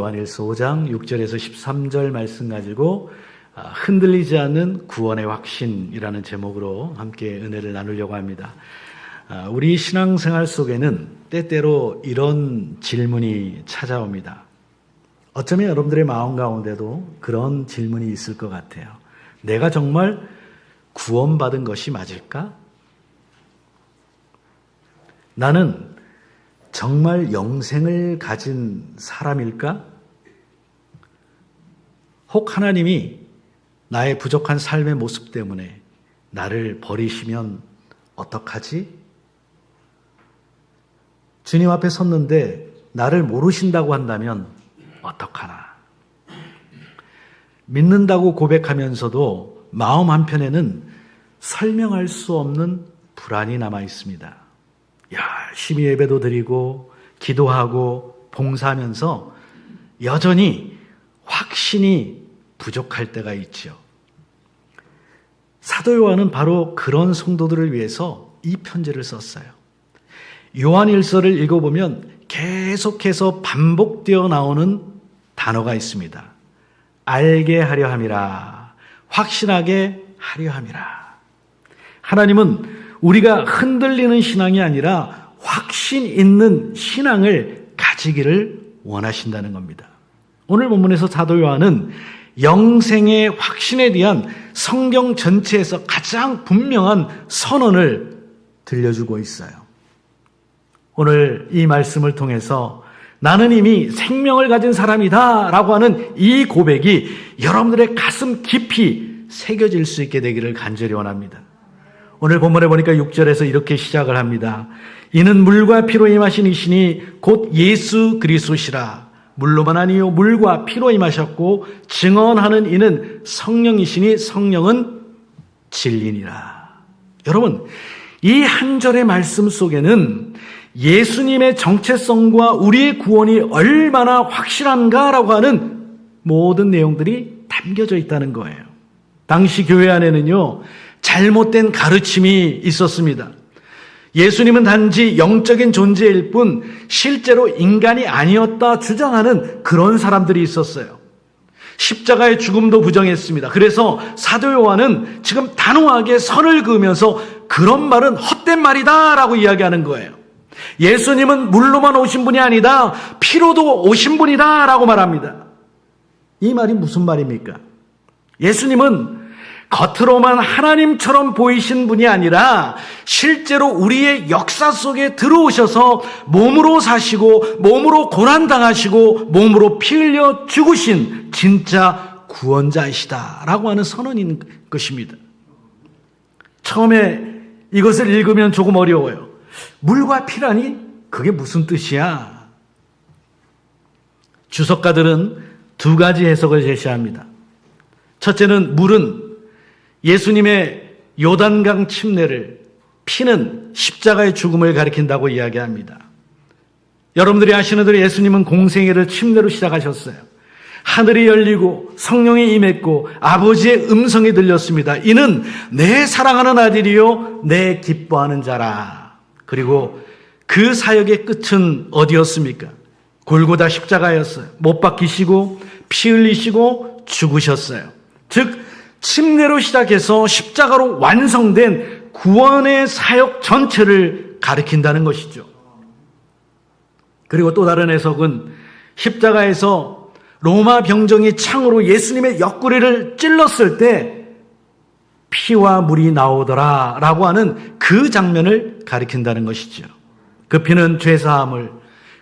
요한일서 5장 6절에서 13절 말씀 가지고 아, 흔들리지 않는 구원의 확신이라는 제목으로 함께 은혜를 나누려고 합니다. 아, 우리 신앙생활 속에는 때때로 이런 질문이 찾아옵니다. 어쩌면 여러분들의 마음 가운데도 그런 질문이 있을 것 같아요. 내가 정말 구원받은 것이 맞을까? 나는 정말 영생을 가진 사람일까? 혹 하나님이 나의 부족한 삶의 모습 때문에 나를 버리시면 어떡하지? 주님 앞에 섰는데 나를 모르신다고 한다면 어떡하나? 믿는다고 고백하면서도 마음 한편에는 설명할 수 없는 불안이 남아 있습니다. 열심히 예배도 드리고 기도하고 봉사하면서 여전히 확신이 부족할 때가 있지요. 사도 요한은 바로 그런 성도들을 위해서 이 편지를 썼어요. 요한일서를 읽어보면 계속해서 반복되어 나오는 단어가 있습니다. 알게 하려 함이라. 확신하게 하려 함이라. 하나님은 우리가 흔들리는 신앙이 아니라 확신 있는 신앙을 가지기를 원하신다는 겁니다. 오늘 본문에서 사도 요한은 영생의 확신에 대한 성경 전체에서 가장 분명한 선언을 들려주고 있어요. 오늘 이 말씀을 통해서 나는 이미 생명을 가진 사람이다 라고 하는 이 고백이 여러분들의 가슴 깊이 새겨질 수 있게 되기를 간절히 원합니다. 오늘 본문에 보니까 6절에서 이렇게 시작을 합니다. 이는 물과 피로 임하신 이신이 곧 예수 그리스도시라. 물로만 아니요 물과 피로 임하셨고 증언하는 이는 성령이시니 성령은 진리니라. 여러분, 이 한 절의 말씀 속에는 예수님의 정체성과 우리의 구원이 얼마나 확실한가라고 하는 모든 내용들이 담겨져 있다는 거예요. 당시 교회 안에는요, 잘못된 가르침이 있었습니다. 예수님은 단지 영적인 존재일 뿐 실제로 인간이 아니었다 주장하는 그런 사람들이 있었어요. 십자가의 죽음도 부정했습니다. 그래서 사도 요한은 지금 단호하게 선을 그으면서 그런 말은 헛된 말이다 라고 이야기하는 거예요. 예수님은 물로만 오신 분이 아니다. 피로도 오신 분이다 라고 말합니다. 이 말이 무슨 말입니까? 예수님은 겉으로만 하나님처럼 보이신 분이 아니라 실제로 우리의 역사 속에 들어오셔서 몸으로 사시고 몸으로 고난당하시고 몸으로 피 흘려 죽으신 진짜 구원자이시다라고 하는 선언인 것입니다. 처음에 이것을 읽으면 조금 어려워요. 물과 피라니 그게 무슨 뜻이야? 주석가들은 두 가지 해석을 제시합니다. 첫째는 물은 예수님의 요단강 침례를 피는 십자가의 죽음을 가리킨다고 이야기합니다. 여러분들이 아시는 대로 예수님은 공생애를 침례로 시작하셨어요. 하늘이 열리고 성령이 임했고 아버지의 음성이 들렸습니다. 이는 내 사랑하는 아들이요 내 기뻐하는 자라. 그리고 그 사역의 끝은 어디였습니까? 골고다 십자가였어요. 못 박히시고 피 흘리시고 죽으셨어요. 즉 침례로 시작해서 십자가로 완성된 구원의 사역 전체를 가리킨다는 것이죠. 그리고 또 다른 해석은 십자가에서 로마 병정이 창으로 예수님의 옆구리를 찔렀을 때 피와 물이 나오더라 라고 하는 그 장면을 가리킨다는 것이죠. 그 피는 죄사함을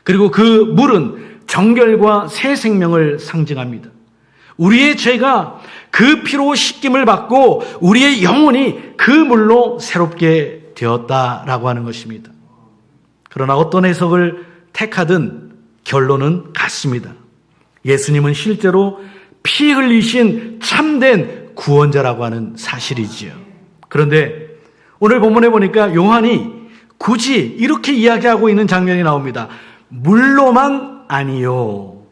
그리고 그 물은 정결과 새 생명을 상징합니다. 우리의 죄가 그 피로 씻김을 받고 우리의 영혼이 그 물로 새롭게 되었다라고 하는 것입니다. 그러나 어떤 해석을 택하든 결론은 같습니다. 예수님은 실제로 피 흘리신 참된 구원자라고 하는 사실이지요. 그런데 오늘 본문에 보니까 요한이 굳이 이렇게 이야기하고 있는 장면이 나옵니다. 물로만 아니요.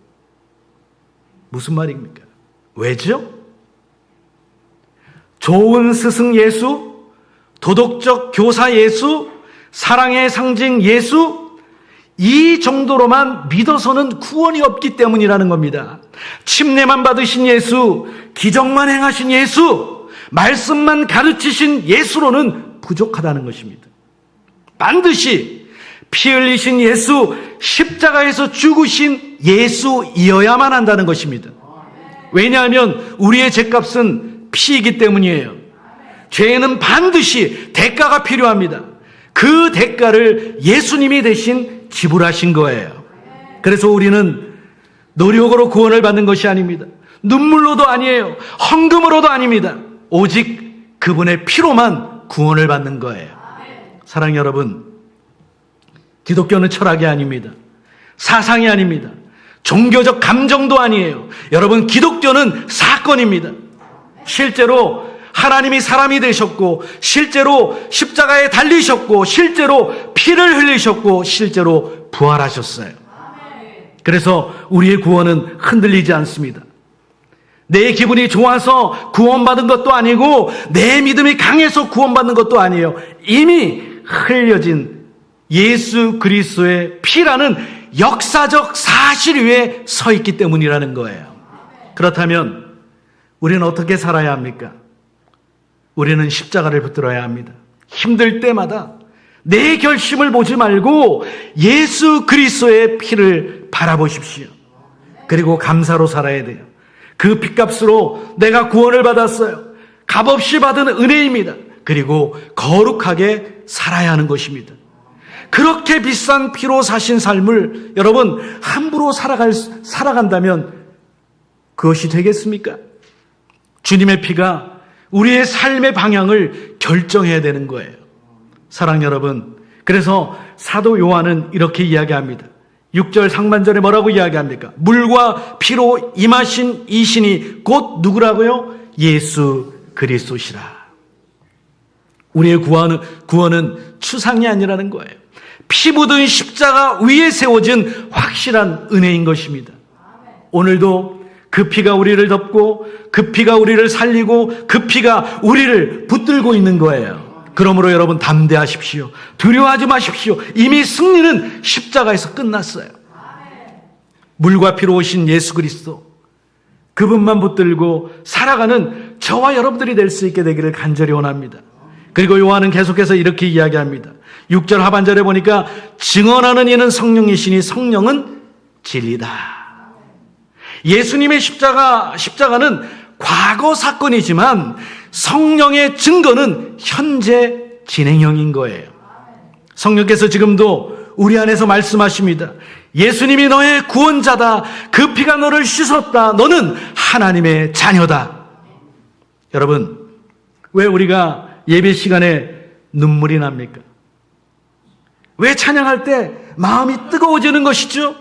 무슨 말입니까? 왜죠? 좋은 스승 예수, 도덕적 교사 예수, 사랑의 상징 예수, 이 정도로만 믿어서는 구원이 없기 때문이라는 겁니다. 침례만 받으신 예수, 기적만 행하신 예수, 말씀만 가르치신 예수로는 부족하다는 것입니다. 반드시 피 흘리신 예수, 십자가에서 죽으신 예수이어야만 한다는 것입니다. 왜냐하면 우리의 죄값은 피이기 때문이에요. 죄는 반드시 대가가 필요합니다. 그 대가를 예수님이 대신 지불하신 거예요. 그래서 우리는 노력으로 구원을 받는 것이 아닙니다. 눈물로도 아니에요. 헌금으로도 아닙니다. 오직 그분의 피로만 구원을 받는 거예요. 사랑 여러분, 기독교는 철학이 아닙니다. 사상이 아닙니다. 종교적 감정도 아니에요. 여러분, 기독교는 사건입니다. 실제로 하나님이 사람이 되셨고, 실제로 십자가에 달리셨고, 실제로 피를 흘리셨고, 실제로 부활하셨어요. 그래서 우리의 구원은 흔들리지 않습니다. 내 기분이 좋아서 구원받은 것도 아니고, 내 믿음이 강해서 구원받는 것도 아니에요. 이미 흘려진 예수 그리스도의 피라는 역사적 사실 위에 서 있기 때문이라는 거예요. 그렇다면 우리는 어떻게 살아야 합니까? 우리는 십자가를 붙들어야 합니다. 힘들 때마다 내 결심을 보지 말고 예수 그리스도의 피를 바라보십시오. 그리고 감사로 살아야 돼요. 그 핏값으로 내가 구원을 받았어요. 값없이 받은 은혜입니다. 그리고 거룩하게 살아야 하는 것입니다. 그렇게 비싼 피로 사신 삶을 여러분 함부로 살아갈, 살아간다면 그것이 되겠습니까? 주님의 피가 우리의 삶의 방향을 결정해야 되는 거예요. 사랑 여러분. 그래서 사도 요한은 이렇게 이야기합니다. 6절 상반절에 뭐라고 이야기합니까? 물과 피로 임하신 이 신이 곧 누구라고요? 예수 그리스도시라. 우리의 구원은, 구원은 추상이 아니라는 거예요. 피 묻은 십자가 위에 세워진 확실한 은혜인 것입니다. 오늘도 그 피가 우리를 덮고 그 피가 우리를 살리고 그 피가 우리를 붙들고 있는 거예요. 그러므로 여러분 담대하십시오. 두려워하지 마십시오. 이미 승리는 십자가에서 끝났어요. 물과 피로 오신 예수 그리스도 그분만 붙들고 살아가는 저와 여러분들이 될 수 있게 되기를 간절히 원합니다. 그리고 요한은 계속해서 이렇게 이야기합니다. 6절 하반절에 보니까 증언하는 이는 성령이시니 성령은 진리다. 예수님의 십자가, 십자가는 과거 사건이지만 성령의 증거는 현재 진행형인 거예요. 성령께서 지금도 우리 안에서 말씀하십니다. 예수님이 너의 구원자다. 그 피가 너를 씻었다. 너는 하나님의 자녀다. 여러분, 왜 우리가 예배 시간에 눈물이 납니까? 왜 찬양할 때 마음이 뜨거워지는 것이죠?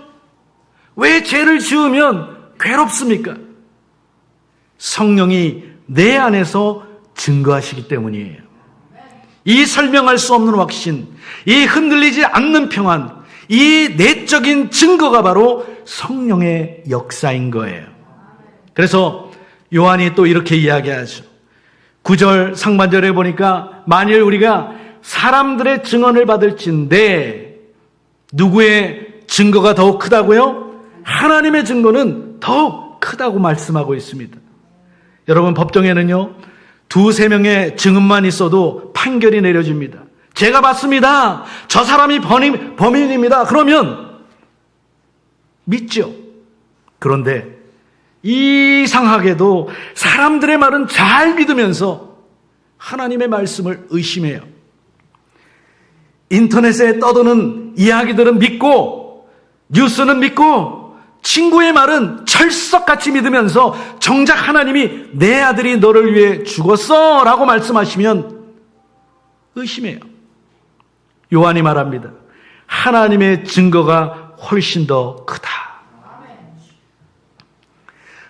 왜 죄를 지으면 괴롭습니까? 성령이 내 안에서 증거하시기 때문이에요. 이 설명할 수 없는 확신, 이 흔들리지 않는 평안, 이 내적인 증거가 바로 성령의 역사인 거예요. 그래서 요한이 또 이렇게 이야기하죠. 9절 상반절에 보니까 만일 우리가 사람들의 증언을 받을진데 누구의 증거가 더욱 크다고요? 하나님의 증거는 더욱 크다고 말씀하고 있습니다. 여러분 법정에는요 두세 명의 증언만 있어도 판결이 내려집니다. 제가 봤습니다. 저 사람이 범인, 범인입니다. 그러면 믿죠. 그런데 이상하게도 사람들의 말은 잘 믿으면서 하나님의 말씀을 의심해요. 인터넷에 떠도는 이야기들은 믿고 뉴스는 믿고 친구의 말은 철석같이 믿으면서 정작 하나님이 내 아들이 너를 위해 죽었어 라고 말씀하시면 의심해요. 요한이 말합니다. 하나님의 증거가 훨씬 더 크다.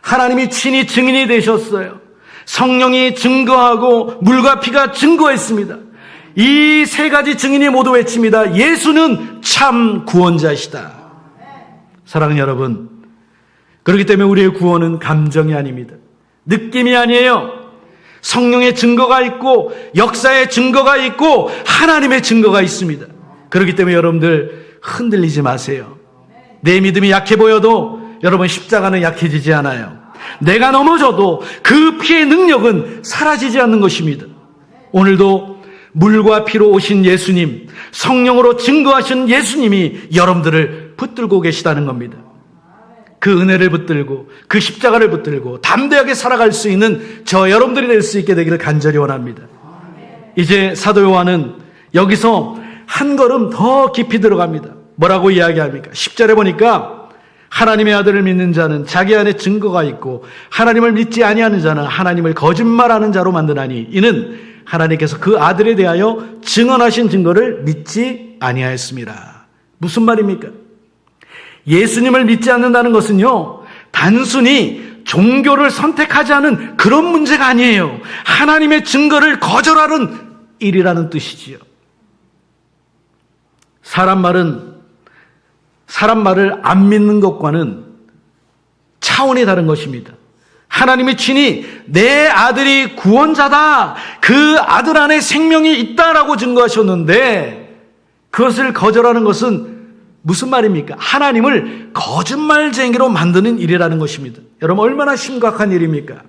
하나님이 친히 증인이 되셨어요. 성령이 증거하고 물과 피가 증거했습니다. 이 세 가지 증인이 모두 외칩니다. 예수는 참 구원자이시다. 사랑하는 여러분, 그렇기 때문에 우리의 구원은 감정이 아닙니다. 느낌이 아니에요. 성령의 증거가 있고 역사의 증거가 있고 하나님의 증거가 있습니다. 그렇기 때문에 여러분들 흔들리지 마세요. 내 믿음이 약해 보여도 여러분 십자가는 약해지지 않아요. 내가 넘어져도 그 피의 능력은 사라지지 않는 것입니다. 오늘도 물과 피로 오신 예수님, 성령으로 증거하신 예수님이 여러분들을 붙들고 계시다는 겁니다. 그 은혜를 붙들고 그 십자가를 붙들고 담대하게 살아갈 수 있는 저 여러분들이 될 수 있게 되기를 간절히 원합니다. 이제 사도 요한은 여기서 한 걸음 더 깊이 들어갑니다. 뭐라고 이야기합니까? 10절에 보니까 하나님의 아들을 믿는 자는 자기 안에 증거가 있고 하나님을 믿지 아니하는 자는 하나님을 거짓말하는 자로 만드나니 이는 하나님께서 그 아들에 대하여 증언하신 증거를 믿지 아니하였습니다. 무슨 말입니까? 예수님을 믿지 않는다는 것은요, 단순히 종교를 선택하지 않은 그런 문제가 아니에요. 하나님의 증거를 거절하는 일이라는 뜻이지요. 사람 말은, 사람 말을 안 믿는 것과는 차원이 다른 것입니다. 하나님이 친히 내 아들이 구원자다. 그 아들 안에 생명이 있다라고 증거하셨는데 그것을 거절하는 것은 무슨 말입니까? 하나님을 거짓말쟁이로 만드는 일이라는 것입니다. 여러분 얼마나 심각한 일입니까?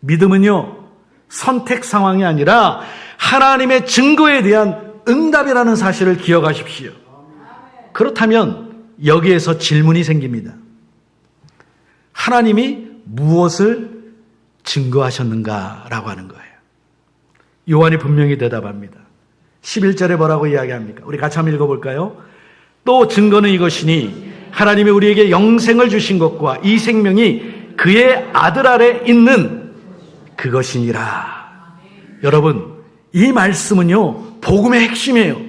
믿음은요, 선택 상황이 아니라 하나님의 증거에 대한 응답이라는 사실을 기억하십시오. 그렇다면 여기에서 질문이 생깁니다. 하나님이 무엇을 증거하셨는가라고 하는 거예요. 요한이 분명히 대답합니다. 11절에 뭐라고 이야기합니까? 우리 같이 한번 읽어볼까요? 또 증거는 이것이니 하나님이 우리에게 영생을 주신 것과 이 생명이 그의 아들 아래 있는 그것이니라. 여러분, 이 말씀은요, 복음의 핵심이에요.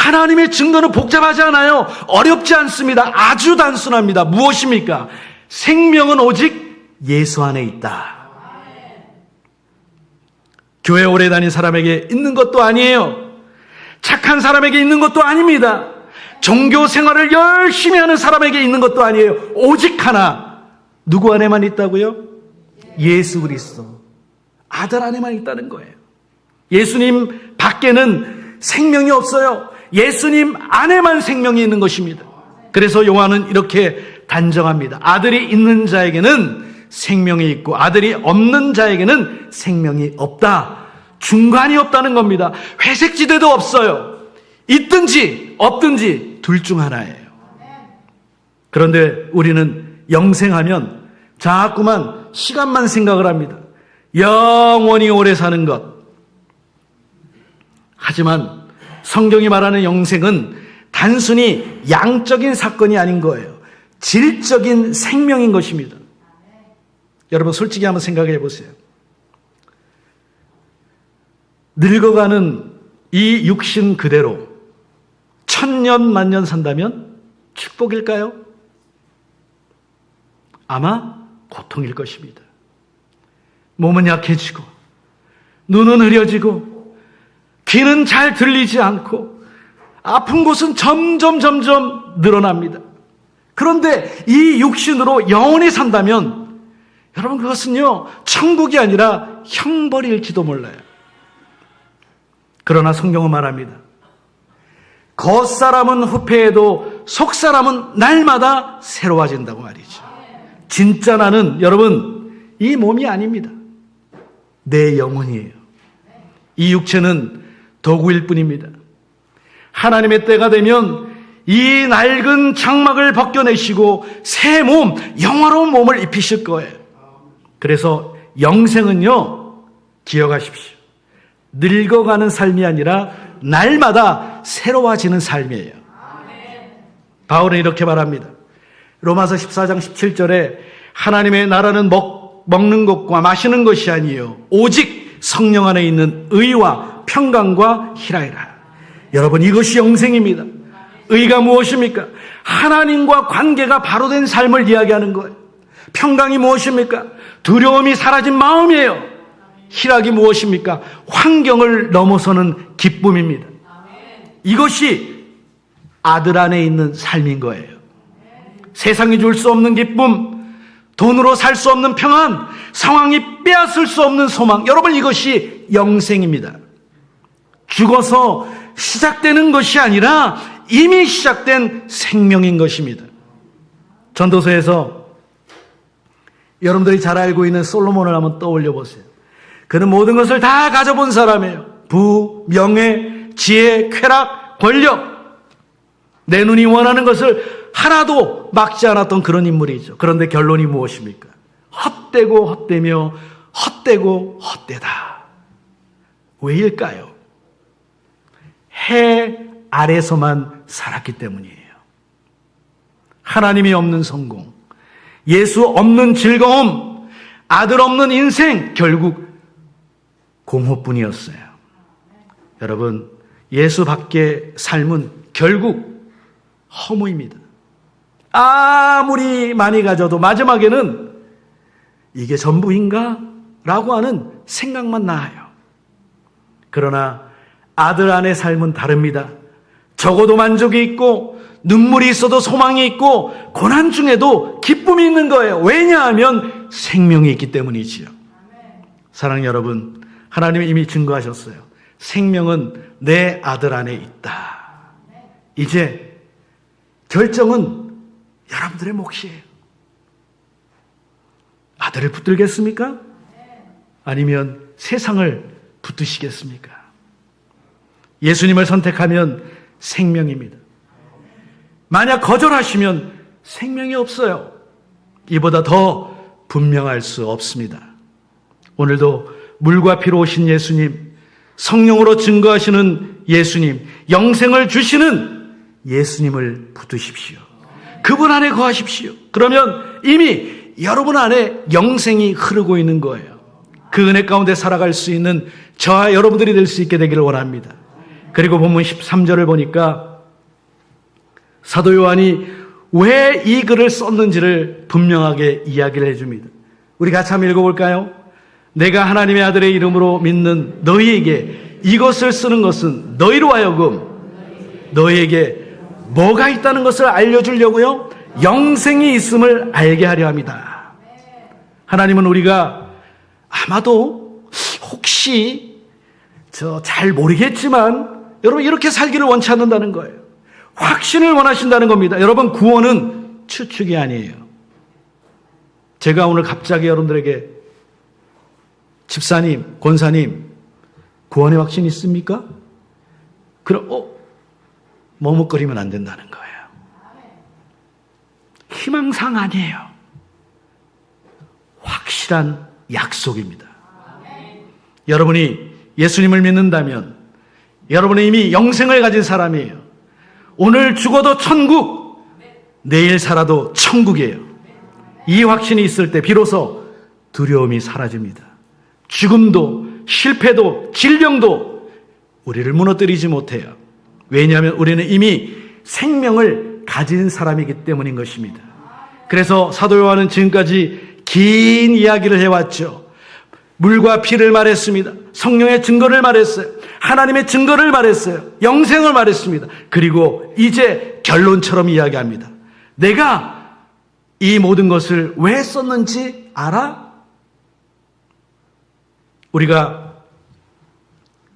하나님의 증거는 복잡하지 않아요. 어렵지 않습니다. 아주 단순합니다. 무엇입니까? 생명은 오직 예수 안에 있다. 교회 오래 다닌 사람에게 있는 것도 아니에요. 착한 사람에게 있는 것도 아닙니다. 종교 생활을 열심히 하는 사람에게 있는 것도 아니에요. 오직 하나. 누구 안에만 있다고요? 예수 그리스도. 아들 안에만 있다는 거예요. 예수님 밖에는 생명이 없어요. 예수님 안에만 생명이 있는 것입니다. 그래서 요한은 이렇게 단정합니다. 아들이 있는 자에게는 생명이 있고 아들이 없는 자에게는 생명이 없다. 중간이 없다는 겁니다. 회색 지대도 없어요. 있든지 없든지 둘 중 하나예요. 그런데 우리는 영생하면 자꾸만 시간만 생각을 합니다. 영원히 오래 사는 것. 하지만 성경이 말하는 영생은 단순히 양적인 사건이 아닌 거예요. 질적인 생명인 것입니다. 여러분 솔직히 한번 생각해 보세요. 늙어가는 이 육신 그대로 천년 만년 산다면 축복일까요? 아마 고통일 것입니다. 몸은 약해지고 눈은 흐려지고 귀는 잘 들리지 않고 아픈 곳은 점점 점점 늘어납니다. 그런데 이 육신으로 영원히 산다면 여러분 그것은요 천국이 아니라 형벌일지도 몰라요. 그러나 성경은 말합니다. 겉사람은 후패해도 속사람은 날마다 새로워진다고 말이죠. 진짜 나는 여러분 이 몸이 아닙니다. 내 영혼이에요. 이 육체는 도구일 뿐입니다. 하나님의 때가 되면 이 낡은 장막을 벗겨내시고 새 몸, 영화로운 몸을 입히실 거예요. 그래서 영생은요, 기억하십시오. 늙어가는 삶이 아니라 날마다 새로워지는 삶이에요. 바울은 이렇게 말합니다. 로마서 14장 17절에 하나님의 나라는 먹, 먹는 것과 마시는 것이 아니에요. 오직 성령 안에 있는 의와 평강과 희라이라. 여러분 이것이 영생입니다. 의가 무엇입니까? 하나님과 관계가 바로 된 삶을 이야기하는 거예요. 평강이 무엇입니까? 두려움이 사라진 마음이에요. 희락이 무엇입니까? 환경을 넘어서는 기쁨입니다. 이것이 아들 안에 있는 삶인 거예요. 세상이 줄 수 없는 기쁨, 돈으로 살 수 없는 평안, 상황이 빼앗을 수 없는 소망. 여러분 이것이 영생입니다. 죽어서 시작되는 것이 아니라 이미 시작된 생명인 것입니다. 전도서에서 여러분들이 잘 알고 있는 솔로몬을 한번 떠올려 보세요. 그는 모든 것을 다 가져본 사람이에요. 부, 명예, 지혜, 쾌락, 권력. 내 눈이 원하는 것을 하나도 막지 않았던 그런 인물이죠. 그런데 결론이 무엇입니까? 헛되고 헛되며 헛되고 헛되다. 왜일까요? 해 아래서만 살았기 때문이에요. 하나님이 없는 성공, 예수 없는 즐거움, 아들 없는 인생, 결국 공허뿐이었어요. 여러분, 예수 밖의 삶은 결국 허무입니다. 아무리 많이 가져도 마지막에는 이게 전부인가? 라고 하는 생각만 나요. 그러나 아들 안의 삶은 다릅니다. 적어도 만족이 있고 눈물이 있어도 소망이 있고 고난 중에도 기쁨이 있는 거예요. 왜냐하면 생명이 있기 때문이지요. 사랑 여러분, 하나님이 이미 증거하셨어요. 생명은 내 아들 안에 있다. 이제 결정은 여러분들의 몫이에요. 아들을 붙들겠습니까? 아니면 세상을 붙드시겠습니까? 예수님을 선택하면 생명입니다. 만약 거절하시면 생명이 없어요. 이보다 더 분명할 수 없습니다. 오늘도 물과 피로 오신 예수님, 성령으로 증거하시는 예수님, 영생을 주시는 예수님을 붙드십시오. 그분 안에 거하십시오. 그러면 이미 여러분 안에 영생이 흐르고 있는 거예요. 그 은혜 가운데 살아갈 수 있는 저와 여러분들이 될 수 있게 되기를 원합니다. 그리고 본문 13절을 보니까 사도 요한이 왜 이 글을 썼는지를 분명하게 이야기를 해줍니다. 우리 같이 한번 읽어볼까요? 내가 하나님의 아들의 이름으로 믿는 너희에게 이것을 쓰는 것은 너희로 하여금 너희에게 뭐가 있다는 것을 알려주려고요? 영생이 있음을 알게 하려 합니다. 하나님은 우리가 아마도 혹시 저 잘 모르겠지만 여러분 이렇게 살기를 원치 않는다는 거예요. 확신을 원하신다는 겁니다. 여러분 구원은 추측이 아니에요. 제가 오늘 갑자기 여러분들에게 집사님, 권사님 구원의 확신 있습니까? 그럼 어 머뭇거리면 안 된다는 거예요. 희망상 아니에요. 확실한 약속입니다. 여러분이 예수님을 믿는다면 여러분은 이미 영생을 가진 사람이에요. 오늘 죽어도 천국, 내일 살아도 천국이에요. 이 확신이 있을 때 비로소 두려움이 사라집니다. 죽음도, 실패도, 질병도 우리를 무너뜨리지 못해요. 왜냐하면 우리는 이미 생명을 가진 사람이기 때문인 것입니다. 그래서 사도 요한은 지금까지 긴 이야기를 해왔죠. 물과 피를 말했습니다. 성령의 증거를 말했어요. 하나님의 증거를 말했어요. 영생을 말했습니다. 그리고 이제 결론처럼 이야기합니다. 내가 이 모든 것을 왜 썼는지 알아? 우리가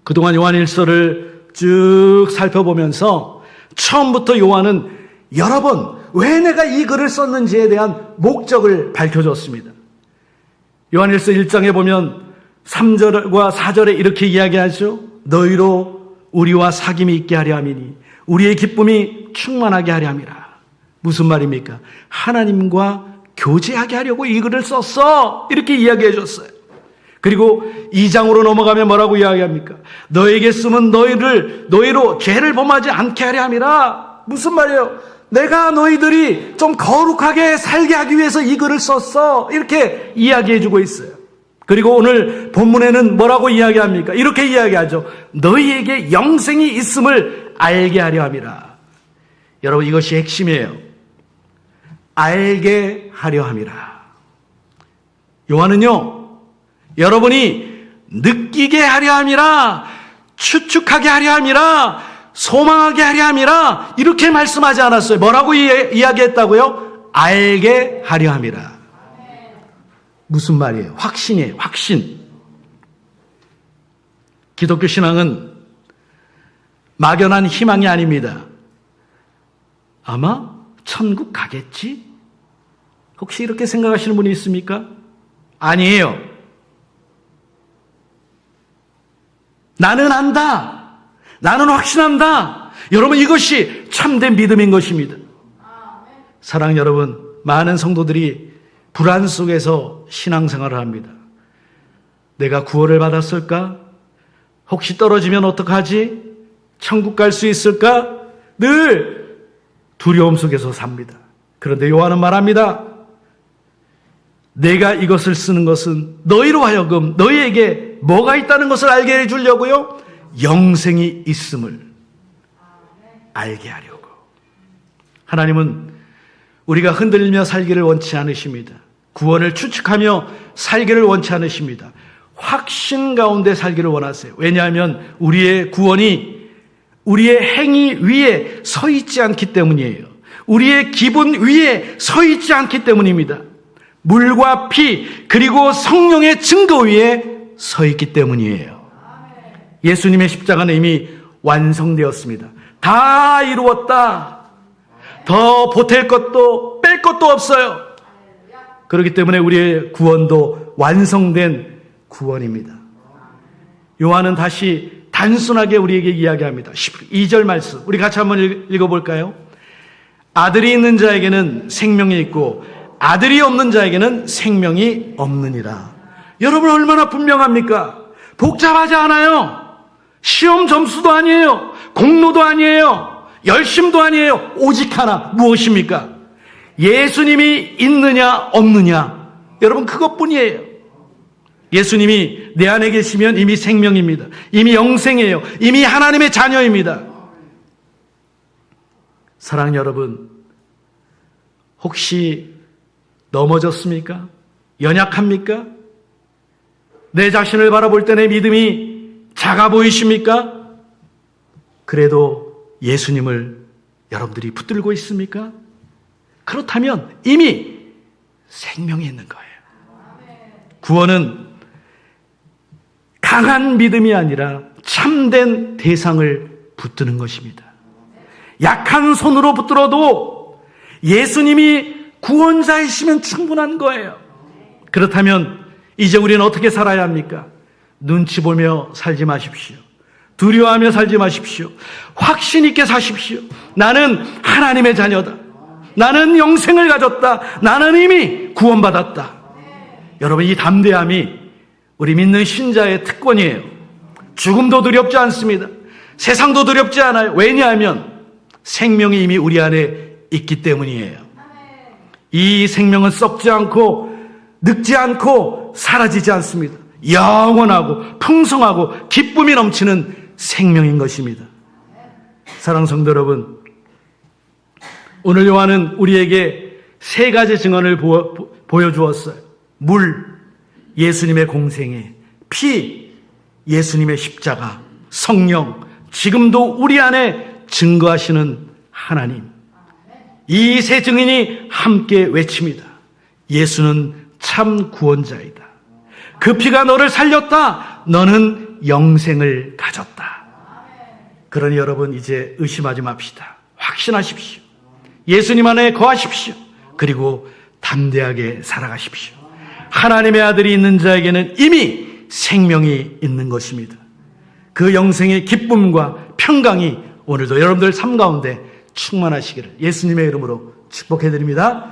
그동안 요한 일서를 쭉 살펴보면서 처음부터 요한은 여러 번 왜 내가 이 글을 썼는지에 대한 목적을 밝혀줬습니다. 요한일서 1장에 보면 3절과 4절에 이렇게 이야기하죠. 너희로 우리와 사귐이 있게 하려 함이니 우리의 기쁨이 충만하게 하려 함이라. 무슨 말입니까? 하나님과 교제하게 하려고 이 글을 썼어. 이렇게 이야기해 줬어요. 그리고 2장으로 넘어가면 뭐라고 이야기합니까? 너에게 쓰면 너희를, 너희로 죄를 범하지 않게 하려 함이라. 무슨 말이에요? 내가 너희들이 좀 거룩하게 살게 하기 위해서 이 글을 썼어. 이렇게 이야기해 주고 있어요. 그리고 오늘 본문에는 뭐라고 이야기합니까? 이렇게 이야기하죠. 너희에게 영생이 있음을 알게 하려 함이라. 여러분 이것이 핵심이에요. 알게 하려 함이라. 요한은요, 여러분이 느끼게 하려 함이라, 추측하게 하려 함이라, 소망하게 하려 함이라 이렇게 말씀하지 않았어요. 뭐라고 이야기했다고요? 알게 하려 함이라. 무슨 말이에요? 확신이에요. 확신. 기독교 신앙은 막연한 희망이 아닙니다. 아마 천국 가겠지? 혹시 이렇게 생각하시는 분이 있습니까? 아니에요. 나는 안다. 나는 확신한다. 여러분 이것이 참된 믿음인 것입니다. 사랑 여러분, 많은 성도들이 불안 속에서 신앙생활을 합니다. 내가 구원을 받았을까? 혹시 떨어지면 어떡하지? 천국 갈 수 있을까? 늘 두려움 속에서 삽니다. 그런데 요한은 말합니다. 내가 이것을 쓰는 것은 너희로 하여금 너희에게 뭐가 있다는 것을 알게 해주려고요? 영생이 있음을 알게 하려고. 하나님은 우리가 흔들리며 살기를 원치 않으십니다. 구원을 추측하며 살기를 원치 않으십니다. 확신 가운데 살기를 원하세요. 왜냐하면 우리의 구원이 우리의 행위 위에 서 있지 않기 때문이에요. 우리의 기분 위에 서 있지 않기 때문입니다. 물과 피 그리고 성령의 증거 위에 서 있기 때문이에요. 예수님의 십자가는 이미 완성되었습니다. 다 이루었다. 더 보탤 것도 뺄 것도 없어요. 그렇기 때문에 우리의 구원도 완성된 구원입니다. 요한은 다시 단순하게 우리에게 이야기합니다. 2절 말씀. 우리 같이 한번 읽어볼까요? 아들이 있는 자에게는 생명이 있고 아들이 없는 자에게는 생명이 없느니라. 여러분 얼마나 분명합니까? 복잡하지 않아요. 시험 점수도 아니에요. 공로도 아니에요. 열심도 아니에요. 오직 하나 무엇입니까? 예수님이 있느냐 없느냐. 여러분 그것뿐이에요. 예수님이 내 안에 계시면 이미 생명입니다. 이미 영생이에요. 이미 하나님의 자녀입니다. 사랑 여러분, 혹시 넘어졌습니까? 연약합니까? 내 자신을 바라볼 때 내 믿음이 작아 보이십니까? 그래도 예수님을 여러분들이 붙들고 있습니까? 그렇다면 이미 생명이 있는 거예요. 구원은 강한 믿음이 아니라 참된 대상을 붙드는 것입니다. 약한 손으로 붙들어도 예수님이 구원자이시면 충분한 거예요. 그렇다면 이제 우리는 어떻게 살아야 합니까? 눈치 보며 살지 마십시오. 두려워하며 살지 마십시오. 확신 있게 사십시오. 나는 하나님의 자녀다. 나는 영생을 가졌다. 나는 이미 구원받았다. 여러분, 이 담대함이 우리 믿는 신자의 특권이에요. 죽음도 두렵지 않습니다. 세상도 두렵지 않아요. 왜냐하면 생명이 이미 우리 안에 있기 때문이에요. 이 생명은 썩지 않고 늙지 않고 사라지지 않습니다. 영원하고 풍성하고 기쁨이 넘치는 생명인 것입니다. 사랑 성도 여러분, 오늘 요한은 우리에게 세 가지 증언을 보여 주었어요. 물, 예수님의 공생애, 피, 예수님의 십자가, 성령, 지금도 우리 안에 증거하시는 하나님. 이 세 증인이 함께 외칩니다. 예수는 참 구원자이다. 그 피가 너를 살렸다. 너는 영생을 가졌다. 그러니 여러분 이제 의심하지 맙시다. 확신하십시오. 예수님 안에 거하십시오. 그리고 담대하게 살아가십시오. 하나님의 아들이 있는 자에게는 이미 생명이 있는 것입니다. 그 영생의 기쁨과 평강이 오늘도 여러분들 삶 가운데 충만하시기를 예수님의 이름으로 축복해 드립니다.